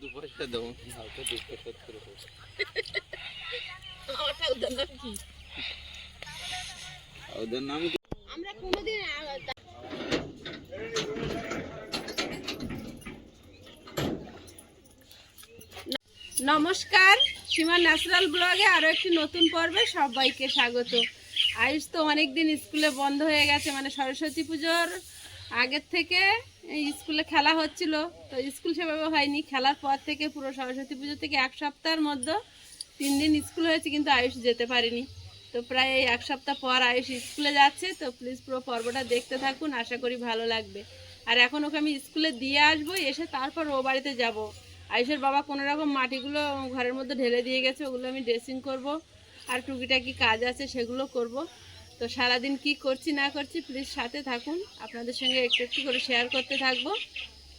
দেবো। করে ওদের নাম কি? আর? আমরা কোনোদিন নমস্কার সীমা ন্যাচারাল ব্লগে আরও একটি নতুন পর্বে সবাইকে স্বাগত। আয়ুষ তো অনেকদিন স্কুলে বন্ধ হয়ে গেছে মানে সরস্বতী পুজোর আগের থেকে স্কুলে খেলা হচ্ছিল, তো স্কুল সেভাবে হয়নি। খেলার পর থেকে পুরো সরস্বতী পুজো থেকে এক সপ্তাহের মধ্যে তিন দিন স্কুল হয়েছে, কিন্তু আয়ুষ যেতে পারেনি। তো প্রায় এই এক সপ্তাহ পর আয়ুষ স্কুলে যাচ্ছে, তো প্লিজ পুরো পর্বটা দেখতে থাকুন, আশা করি ভালো লাগবে। আর এখন ওকে আমি স্কুলে দিয়ে আসব, এসে তারপর ও বাড়িতে যাব। আয়ুষের বাবা কোনো রকম মাটিগুলো ঘরের মধ্যে ঢেলে দিয়ে গেছে, ওগুলো আমি ড্রেসিং করব। আর টুকিটাকি কাজ আছে, সেগুলো করব। তো সারাদিন কি করছি না করছি প্লিজ সাথে থাকুন। আপনাদের সঙ্গে একটু একটু করে শেয়ার করতে থাকব।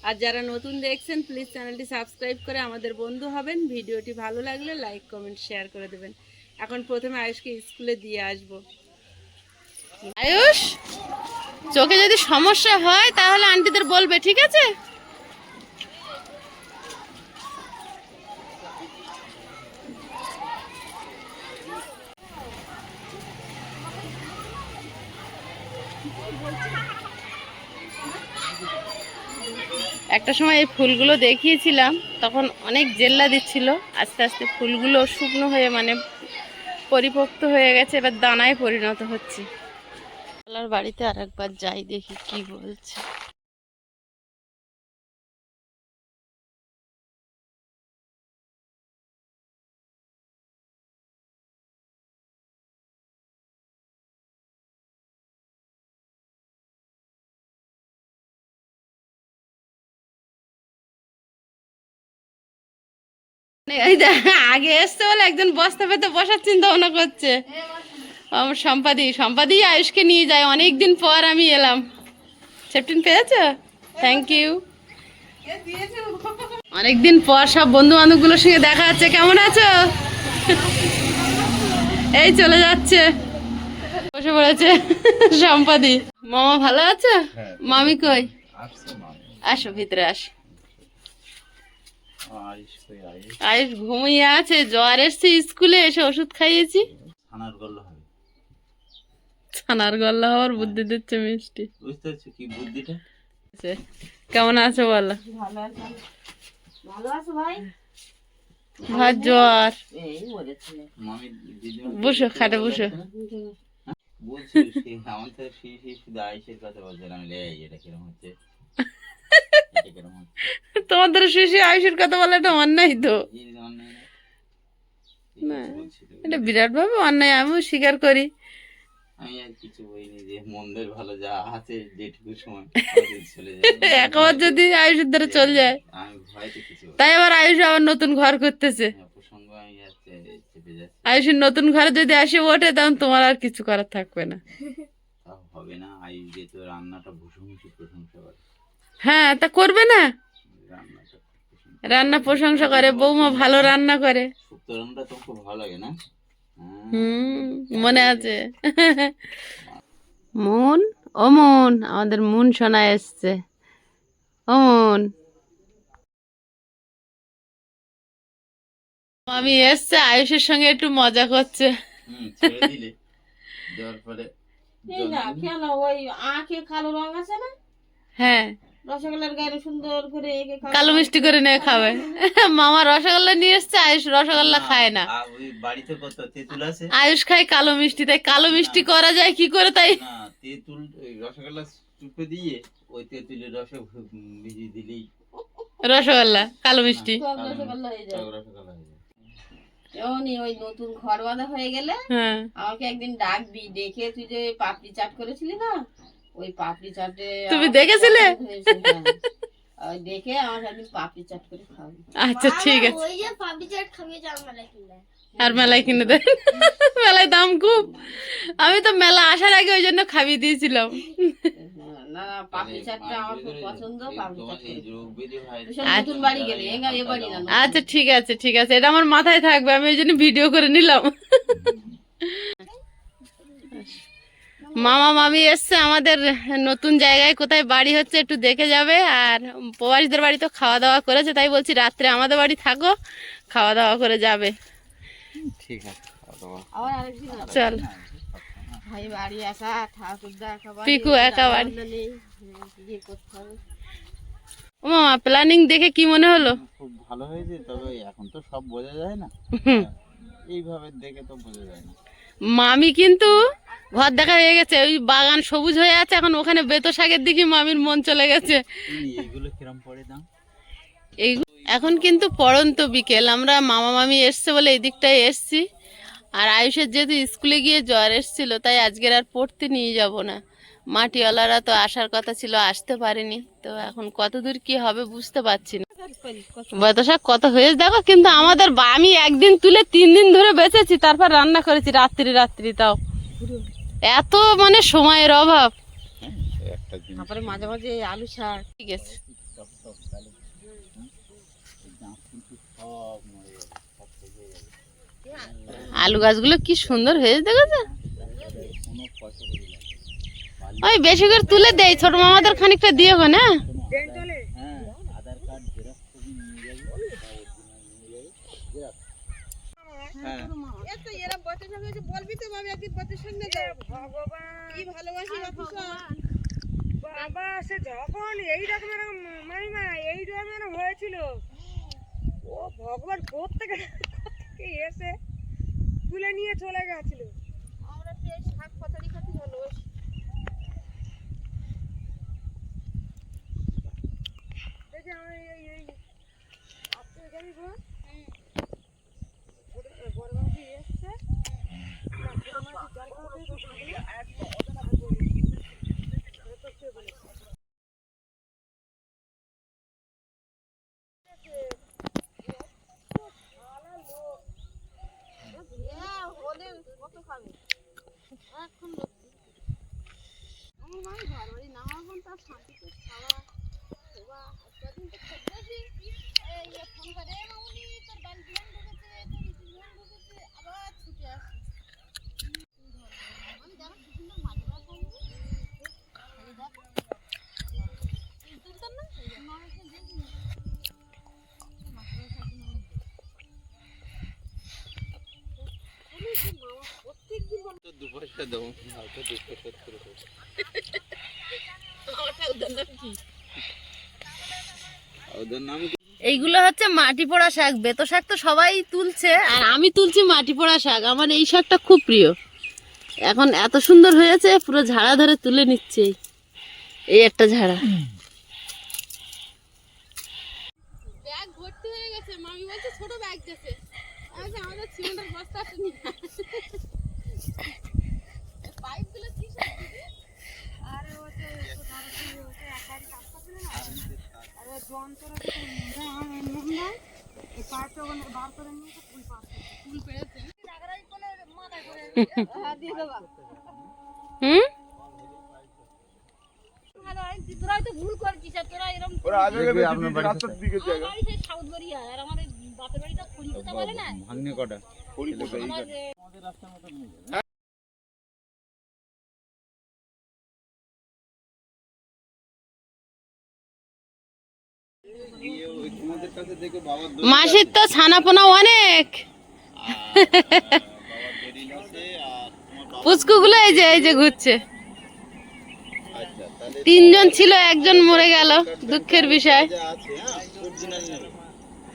আর যারা নতুন দেখছেন প্লিজ চ্যানেলটি সাবস্ক্রাইব করে আমাদের বন্ধু হবেন। ভিডিওটি ভালো লাগলে লাইক কমেন্ট শেয়ার করে দেবেন। এখন প্রথমে আয়ুষকে স্কুলে দিয়ে আসব। আয়ুষ, চোখে যদি সমস্যা হয়, তাহলে আন্টিদের বলবে, ঠিক আছে? একটা সময় এই ফুলগুলো দেখিয়েছিলাম, তখন অনেক জেল্লা দিচ্ছিল। আস্তে আস্তে ফুলগুলো শুকনো হয়ে মানে পরিপক্ত হয়ে গেছে, এবার দানায় পরিণত হচ্ছে। বাড়িতে আর একবার যাই দেখি কি বলছে। আগে এসছে বলে একজন বস্তা পেতে বসার চিন্তা ভাবনা করছে। আমার সম্পাদি সম্পাদি আয়ুষকে নিয়ে যায় অনেক দিন পর আমি এলাম। সেফটিন পেয়েছ? থ্যাংক ইউ অনেকদিন পর সব বন্ধু বান্ধবগুলোর সঙ্গে দেখা যাচ্ছে কেমন আছো? এই চলে যাচ্ছে। বসে পড়েছে সম্পাদি। মামা ভালো আছো? মামি কই? আসো ভিতরে আসো। আয়ুষ ঘুমিয়ে আছে জ্বর এসছে স্কুলে এসে ওষুধ খাইয়েছি। ছানার গল্ল হবে। ছানার গল্লা হওয়ার বুদ্ধি দিচ্ছে মিষ্টি। বুঝতে পারছ কি বুদ্ধিটা? কেমন আছো বলো? ভাত জ্বর। মামি দিদিমা বসো খাটে বসো। বলছি আমার তো শুয়ে শুয়ে শুধু আইসের কথা বলছে আমি এটা কিরম হচ্ছে? তোমাদের শিশু আয়ুষের কথা বলে এটা অন্যায় তো। না? এটা বিরাট ভাবে অন্যায় আমিও স্বীকার করি। আমি আর কিছু বলিনি যে মন্দের ভালো যা আছে যেটুকু সময় চলে যায় একবার যদি আয়ুষের দ্বারা চলে যায়। আমি ভয়তে কিছু তাই আবার আয়ুষ আবার নতুন ঘর করতেছে হ্যাঁ, প্রসঙ্গ আমি চেপে যাচ্ছি। আয়ুষের নতুন ঘরে যদি আসে ওঠে তখন তোমার আর কিছু করার থাকবে না। তাও হবে না আয়ুষ দিয়ে তো রান্নাটা হ্যাঁ তা করবে না? রান্না প্রশংসা করে বৌমা ভালো রান্না করে। শুক্তো তো খুব ভালো লাগে না? হ্যাঁ। হুম মনে আছে। মন ও মন আমাদের মন শোনা এসছে। ও মন। আমি এসছে আয়ুষের সঙ্গে একটু মজা করছে। হুম, ছেড়ে দিলে। দেওয়ার পরে জল দিলে। কেন ওই আঁকে কালো রং আছে না? হ্যাঁ। রসগোল্লার গায়ে সুন্দর করে কালো মিষ্টি করে নিয়ে খাবে। মামা রসগোল্লা নিয়ে এসছে আয়ুষ রসগোল্লা খায় না। বাড়িতে কত তেঁতুল আছে? আয়ুষ খায় কালো মিষ্টি তাই কালো মিষ্টি করা যায় কি করে তাই? তেঁতুল রসগোল্লা চুপে দিয়ে ওই তেঁতুলের রসে ভু- ভিজিয়ে দিলেই রসগোল্লা কালো মিষ্টি। রসগোল্লা হয়ে যায়। রসগোল্লা হয়ে যায়। এমনই ওই নতুন ঘর বাঁধা হয়ে গেলে হ্যাঁ। আমাকে একদিন ডাকবি দেখে তুই যে পাপড়ি চাট করেছিলি না ওই পাপড়ি চাটে তুমি দেখেছিলে? দেখে আমার একদিন পাপড়ি চাট করে খাওয়াবি আচ্ছা ঠিক আছে। ওই যে পাপড়ি চাট খাবি যে আমরা কিনলে আর মেলায় কিনে দেন। মেলায় দাম খুব। আমি তো মেলা আসার আগে ওই জন্য খাইয়ে দিয়েছিলাম। না না পাপড়ি চাটটা আমার খুব পছন্দ পাপড়ি চাট এই করে। রোগ ব্যাধি তুই সব নতুন বাড়ি গেলে এ বাড়ি না আচ্ছা ঠিক আছে ঠিক আছে। এটা আমার মাথায় থাকবে আমি ওই জন্য ভিডিও করে নিলাম। মামা মামি এসছে আমাদের নতুন জায়গায় কোথায় বাড়ি হচ্ছে একটু দেখে যাবে। আর প্রবাসীদের বাড়ি তো খাওয়া দাওয়া করেছে তাই বলছি রাত্রে আমাদের বাড়ি থাকো খাওয়া দাওয়া করে যাবে। ঠিক আছে। চল। ভাই বাড়ি আসা ঠাকুর দেখা পিকু একা বাড়ি। হ্যাঁ, মামা প্ল্যানিং দেখে কি মনে হলো? খুব ভালো হয়েছে তবে এখন তো সব বোঝা যায় না। এইভাবে দেখে তো বোঝা যায় না। মামি কিন্তু ঘর দেখা হয়ে গেছে ওই বাগান সবুজ হয়ে আছে এখন ওখানে বেতো শাকের দিকে মামির মন চলে গেছে। এখন কিন্তু পড়ন্ত বিকেল আমরা মামা মামি এসছে বলে এই দিকটায় এসছি আর আয়ুষের যেহেতু স্কুলে গিয়ে জ্বর এসছিল তাই আজকের আর পড়তে নিয়ে যাব না। মাটিওয়ালারা তো আসার কথা ছিল আসতে পারেনি তো এখন কত দূর কি হবে বুঝতে পারছি না। বেতো শাক কত হয়েছে দেখো কিন্তু আমাদের বা- আমি একদিন তুলে তিন দিন ধরে বেঁচেছি তারপর রান্না করেছি রাত্রি রাত্রি তাও। এত মানে সময়ের অভাব। তারপরে মাঝে মাঝে আলু শাক। ঠিক আছে। আলু গাছগুলো কি সুন্দর হয়েছে দেখেছ? ওই বেশি করে তুলে দেয় ছোট মামাদের খানিকটা দিয়ে গো না হ্যাঁ আধার কার্ড জেরক্স কপি নিয়ে যাবে বা original নিয়ে যাবে জেরক্স হ্যাঁ বলবি তো আমি একদিন বাতের সঙ্গে কি ভালোবাসি বাবা। সে যখন এই রকমের মামিমা এই রকমের হয়েছিল ও ভগবান কোথেকে থেকে এসে তুলে নিয়ে চলে গেছিল। আমরা তো এই শাক পাতারি খাতে ভালোবাসি। দেখি আমি এই এই আপনি জানি গো বড় মামি এসছে না বড় মামি জল খাওয়াতে তো থাকলে একদম অতটা বলি তো সে বলে তো দু পয়সা দেবো হয়তো দুশো সত্তর করে। ওদের নাম কি? এইগুলো হচ্ছে মাটি পোড়া শাক, বেতো শাক তো সবাই তুলছে। আর আমি তুলছি মাটি পোড়া শাক, আমার এই শাকটা খুব প্রিয়। এখন এত সুন্দর হয়েছে, পুরো ঝাড়া ধরে তুলে নিচ্ছে। এই। একটা ঝাড়া ব্যাগ ভর্তি হয়ে গেছে মামি বলছে ছোট ব্যাগ আমাদের সিমেন্টের বস্তা পাইপগুলো কি আরে ও তো একটু ধারে দিয়ে ওকে একাই কাজ করছিল না আরে যন্ত্র এই পাইপটা ওখানে বার করে নিয়ে তো ফুল পাস ফুল পেড়েছে জায়গায় কোনো মাথায় করে দিয়ে দেবা। হুম? তোরা হয়তো ভুল করেছিস আর তোরা এরকম সাউথ বাড়িয়া আর আমার কটা। মাসির তো ছানাপোনা অনেক। পুচকুগুলো এই যে এই যে ঘুরছে। তিনজন ছিল একজন মরে গেল দুঃখের বিষয়।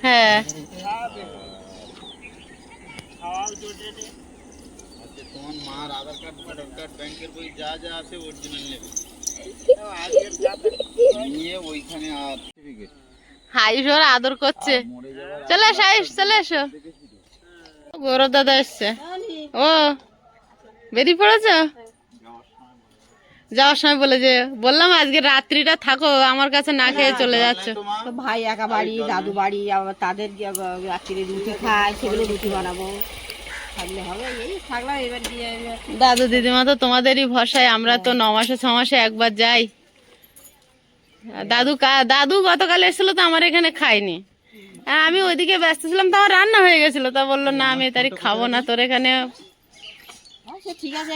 হ্যাঁ। ব্যাংকের বই যা যা আছে অরিজিনাল নিয়ে ওইখানে ওর আদর করছে। চলে এসো চলে এসো। গৌরব দাদা এসছে। ও, বেরিয়ে পড়েছ? যাওয়ার সময় বলে যে বললাম আজকে রাত্রিটা থাকো আমার কাছে না খেয়ে চলে যাচ্ছ। ভাই একা বাড়ি দাদু বাড়ি আবার তাদের রাত্রিরে রুটি খায় সেগুলো রুটি বানাবো। দাদু দিদিমা তো তোমাদেরই ভরসায় আমরা তো ন মাসে ছ মাসে একবার যাই। দাদু কা- দাদু গতকাল এসেছিল তো আমার এখানে খাইনি আমি ওইদিকে ব্যস্ত ছিলাম তো আমার রান্না হয়ে গেছিল তা বলল না আমি তারিখ খাব না তোর এখানে সে ঠিক আছে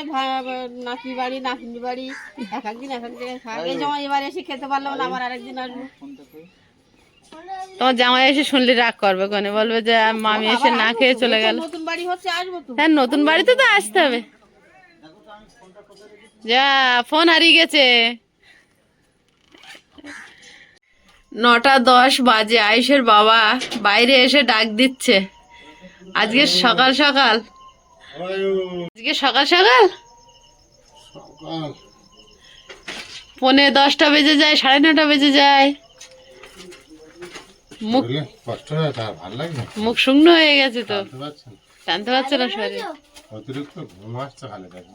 নাতি বাড়ি নাতনি বাড়ি এক একদিন এক এক জায়গায় যেমন এবার এসে খেতে পারলাম না আবার আরেকদিন আসব। তোমার জামাই এসে শুনলে রাগ করবে কোনে? বলবে যে মামি এসে না খেয়ে চলে গেল। নতুন বাড়ি হচ্ছে আসব তো। হ্যাঁ নতুন বাড়িতে তো আসতে হবে। যা ফোন হারিয়ে গেছে। নটা দশ বাজে আয়ুষের বাবা বাইরে এসে ডাক দিচ্ছে। আজকে সকাল সকাল আজকে সকাল সকাল? পনে দশটা বেজে যায় সাড়ে নটা বেজে যায়। মুখ কষ্ট হয় তা ভালো লাগছে মুখ শুকনো হয়ে গেছে তো। টানতে পারছে না। শরীর? অতিরিক্ত ঘুম আসছে খালি দেখে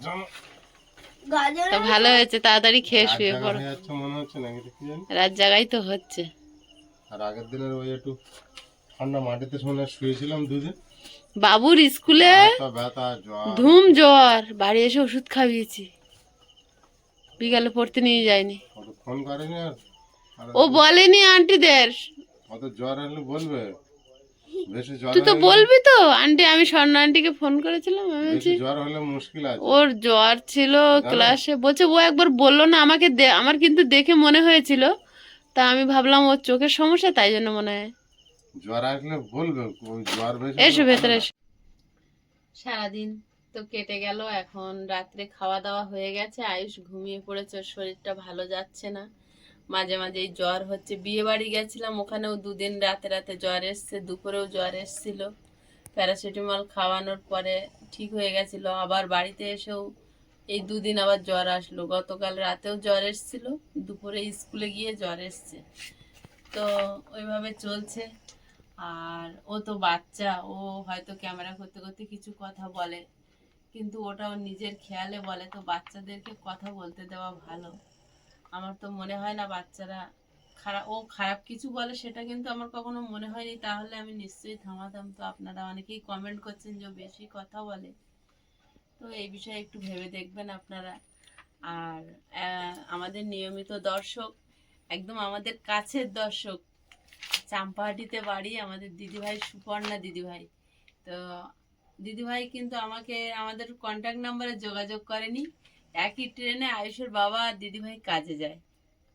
তো ভালো হয়েছে তাড়াতাড়ি খেয়ে শুয়ে পড়ো। মনে হচ্ছে রাত জাগাই তো হচ্ছে। আর আগের দিনের ওই একটু ঠান্ডা মাটিতে শুনে শুয়েছিলাম দুদিন। বাবুর স্কুলে ধুম জ্বর। বাড়ি এসে ওষুধ খাইয়েছি। বিকালে পড়তে নিয়ে যায়নি। ও বলেনি আন্টিদের বলবে। তুই তো বলবি তো? আন্টি আমি স্বর্ণ আন্টিকে ফোন করেছিলাম আমি বলছি ওর জ্বর ছিল ক্লাসে। বলছে ও একবার বলল না আমাকে আমার কিন্তু দেখে মনে হয়েছিল। তা আমি ভাবলাম ওর চোখের সমস্যা তাই জন্য মনে হয়। জ্বর আসলে বলবে জ্বর বেশি এসো ভেতরে এসো। সারাদিন তো কেটে গেল এখন রাত্রে খাওয়া দাওয়া হয়ে গেছে আয়ুষ ঘুমিয়ে পড়েছে শরীরটা ভালো যাচ্ছে না। মাঝে মাঝে জ্বর হচ্ছে বিয়ে বাড়ি গেছিলাম ওখানেও দুদিন রাতে রাতে জ্বর এসছে দুপুরেও জ্বর এসছিল। প্যারাসিটামল খাওয়ানোর পরে ঠিক হয়ে গেছিল আবার বাড়িতে এসেও এই দুদিন আবার জ্বর আসলো। গতকাল রাতেও জ্বর এসছিল দুপুরে স্কুলে গিয়ে জ্বর এসছে। তো ওইভাবে চলছে। আর ও তো বাচ্চা, ও হয়তো ক্যামেরা করতে করতে কিছু কথা বলে, কিন্তু ওটা ওর নিজের খেয়ালে বলে। তো বাচ্চাদেরকে কথা বলতে দেওয়া ভালো। আমার তো মনে হয় না বাচ্চারা খারাপ ও খারাপ কিছু বলে সেটা কিন্তু আমার কখনো মনে হয়নি। তাহলে আমি নিশ্চয়ই থামাতাম। তো আপনারা অনেকেই কমেন্ট করছেন যে বেশি কথা বলে। তো এই বিষয়ে একটু ভেবে দেখবেন আপনারা। আর আমাদের নিয়মিত দর্শক, একদম আমাদের কাছের দর্শক চাম্পাহাটিতে বাড়ি, আমাদের দিদিভাই সুপর্ণা দিদিভাই। তো দিদিভাই কিন্তু আমাকে, আমাদের কন্ট্যাক্ট নাম্বারে যোগাযোগ করেনি। একই ট্রেনে আয়ুষের বাবা আর দিদিভাই কাজে যায়।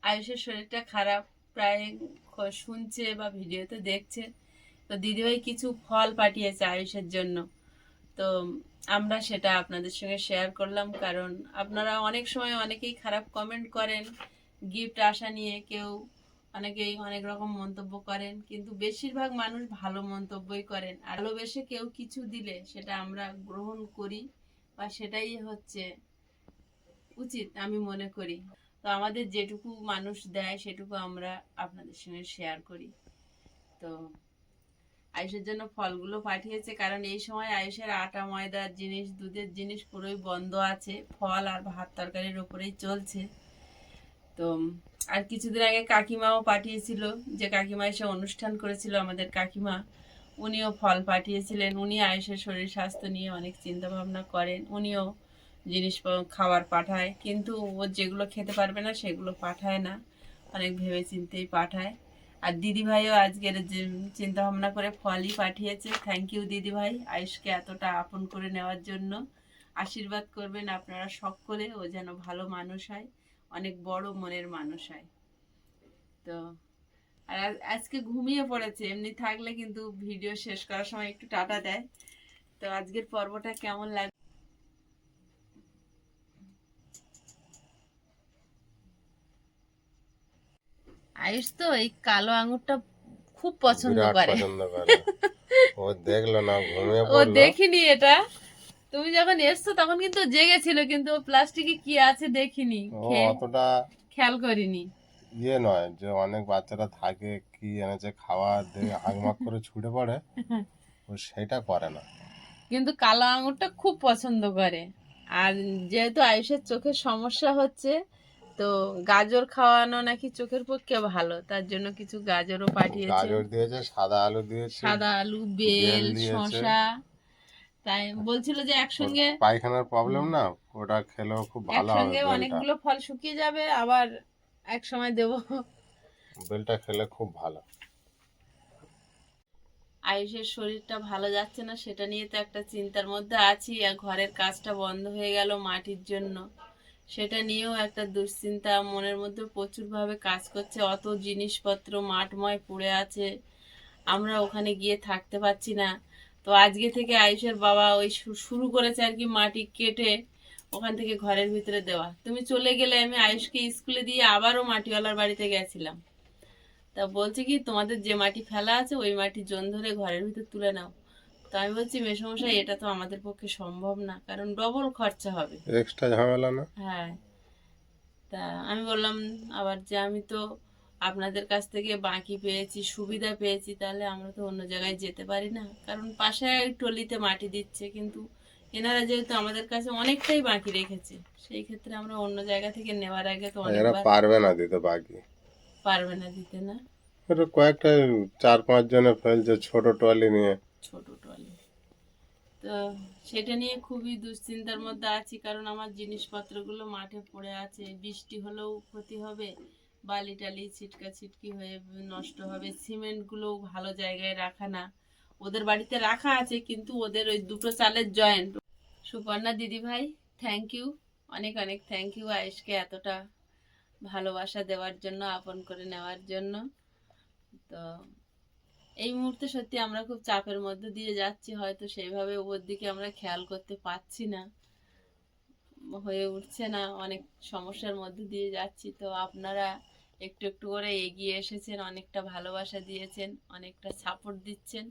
আয়ুষের শরীরটা খারাপ, প্রায় শুনছে বা ভিডিওতে দেখছে। তো দিদিভাই কিছু ফল পাঠিয়েছে আয়ুষের জন্য। তো আমরা সেটা আপনাদের সঙ্গে শেয়ার করলাম, কারণ আপনারা অনেক সময় অনেকেই খারাপ কমেন্ট করেন গিফট আসা নিয়ে কেউ অনেকেই অনেক রকম মন্তব্য করেন, কিন্তু বেশিরভাগ মানুষ ভালো মন্তব্যই করেন। ভালোবেসে কেউ কিছু দিলে সেটা আমরা গ্রহণ করি বা সেটাই হচ্ছে উচিত আমি মনে করি। তো আমাদের যেটুকু মানুষ দেয় সেটুকু আমরা আপনাদের সঙ্গে শেয়ার করি। তো আয়ুষের জন্য ফলগুলো পাঠিয়েছে, কারণ এই সময় আয়ুষের আটা, ময়দার জিনিস, দুধের জিনিস পুরোই বন্ধ আছে। ফল আর ভাত তরকারির ওপরেই চলছে। তো আর কিছুদিন আগে কাকিমাও পাঠিয়েছিল যে কাকিমা এসে অনুষ্ঠান করেছিল আমাদের কাকিমা। উনিও ফল পাঠিয়েছিলেন, উনি আয়ুষের শরীর স্বাস্থ্য নিয়ে অনেক চিন্তা ভাবনা করেন, উনিও জিনিস খাবার পাঠায়, কিন্তু ও যেগুলো খেতে পারবে না সেগুলো পাঠায় না, অনেক ভেবে চিন্তেই পাঠায়। আর দিদিভাইও আজকের যে চিন্তা ভাবনা করে ফলই পাঠিয়েছে থ্যাংক ইউ দিদিভাই আয়ুষকে এতটা আপন করে নেওয়ার জন্য। আশীর্বাদ করবেন আপনারা সকলে, ও যেন ভালো মানুষ হয়। অনেক বড় মনের মানুষ হয়। তো আর আজকে ঘুমিয়ে পড়েছে এমনি থাকলে কিন্তু ভিডিও শেষ করার সময় একটু টাটা দেয়। তো আজকের পর্বটা কেমন লাগে আয়ুষ তো এই কালো আঙুরটা খুব পছন্দ করে। পছন্দ করে। ও দেখল না ঘুমিয়ে ও দেখিনি এটা। তুমি যখন এসছো তখন কিন্তু জেগেছিল কিন্তু প্লাস্টিকে কি আছে দেখিনি। অতটা খেয়াল করিনি। ইয়ে নয় যে অনেক বাচ্চারা থাকে কি এনেছে খাওয়া দেখে হাঁকমাক করে ছুটে পড়ে। ও সেটা করে না। কিন্তু কালো আঙুরটা খুব পছন্দ করে। আর যেহেতু আয়ুষের চোখের সমস্যা হচ্ছে তো গাজর খাওয়ানো নাকি চোখের পক্ষে ভালো। তার জন্য কিছু গাজরও পাঠিয়েছে। গাজর দিয়েছে সাদা আলু দিয়েছে সাদা আলু বেল শসা। তাই বলছিল যে একসঙ্গে পায়খানার প্রবলেম না ওটা খেলেও খুব ভালো হবে একসঙ্গে অনেকগুলো ফল শুকিয়ে যাবে আবার এক সময় দেবো। বেলটা খেলে খুব ভালো। আয়ুষের শরীরটা ভালো যাচ্ছে না সেটা নিয়ে তো একটা চিন্তার মধ্যে আছি আর ঘরের কাজটা বন্ধ হয়ে গেল মাটির জন্য। সেটা নিয়েও একটা দুশ্চিন্তা মনের মধ্যে প্রচুরভাবে কাজ করছে অত জিনিসপত্র মাঠময় পড়ে আছে আমরা ওখানে গিয়ে থাকতে পারছি না। তো আজকে থেকে আয়ুষের বাবা ওই শুরু করেছে আর কি মাটি কেটে ওখান থেকে ঘরের ভিতরে দেওয়া। তুমি চলে গেলে আমি আয়ুষকে স্কুলে দিয়ে আবারও মাটিওয়ালার বাড়িতে গেছিলাম। তা বলছে কি তোমাদের যে মাটি ফেলা আছে ওই মাটি জন ধরে ঘরের ভিতর তুলে নাও। তো আমি বলছি মেসমশাই এটা তো আমাদের পক্ষে সম্ভব না কারণ ডবল খরচা হবে। এক্সট্রা ঝামেলা না? হ্যাঁ। তা আমি বললাম আবার যে আমি তো আপনাদের কাছ থেকে বাকি পেয়েছি সুবিধা পেয়েছি তাহলে আমরা তো অন্য জায়গায় যেতে পারি না। কারণ পাশে টলিতে মাটি দিচ্ছে কিন্তু এনারা যেহেতু আমাদের কাছে অনেকটাই বাকি রেখেছে সেই ক্ষেত্রে আমরা অন্য জায়গা থেকে নেওয়ার আগে তো এরা অনেকবার পারবে না দিতে বাকি। পারবে না দিতে না? এটা কয়েকটা চার পাঁচ জনে ফেলছে ছোট ট্রলি নিয়ে। ছোট টলি তো সেটা নিয়ে খুবই দুশ্চিন্তার মধ্যে আছি কারণ আমার জিনিসপত্রগুলো মাঠে পড়ে আছে বৃষ্টি হলেও ক্ষতি হবে বালি টালি ছিটকা ছিটকি হয়ে নষ্ট হবে। সিমেন্টগুলো ভালো জায়গায় রাখা না। ওদের বাড়িতে রাখা আছে, কিন্তু ওদের ওই দুটো চালের জয়েন্ট। সুপর্ণা দিদি ভাই থ্যাংক ইউ অনেক অনেক থ্যাংক ইউ আয়েশকে এতটা ভালোবাসা দেওয়ার জন্য, আপন করে নেওয়ার জন্য। তো এই মুহূর্তে সত্যি আমরা খুব চাপের মধ্যে দিয়ে যাচ্ছি, হয়তো সেইভাবে ওর দিকে আমরা খেয়াল করতে পারছি না। হয়ে উঠছে না, অনেক সমস্যার মধ্যে দিয়ে যাচ্ছি। তো আপনারা একটু একটু করে এগিয়ে এসেছেন, অনেকটা ভালোবাসা দিয়েছেন, অনেকটা সাপোর্ট দিচ্ছেন।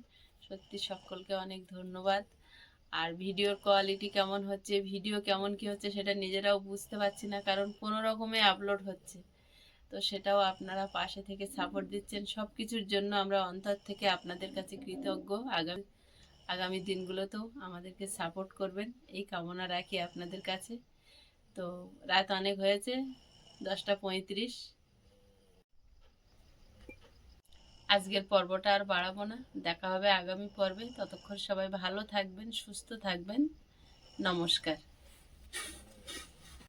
সত্যি সকলকে অনেক ধন্যবাদ। আর ভিডিওর কোয়ালিটি কেমন হচ্ছে ভিডিও কেমন কি হচ্ছে সেটা নিজেরাও বুঝতে পারছি না, কারণ কোনো রকমে আপলোড হচ্ছে। তো সেটাও আপনারা পাশে থেকে সাপোর্ট দিচ্ছেন। সব কিছুর জন্য আমরা অন্তর থেকে আপনাদের কাছে কৃতজ্ঞ। আগামী আগামী দিনগুলোতেও আমাদেরকে সাপোর্ট করবেন। এই কামনা রাখি আপনাদের কাছে। তো রাত অনেক হয়েছে, দশটা পঁয়ত্রিশ। আজকের পর্বটা আর বাড়াবো না। দেখা হবে আগামী পর্বে। ততক্ষণ সবাই ভালো থাকবেন, সুস্থ থাকবেন। নমস্কার।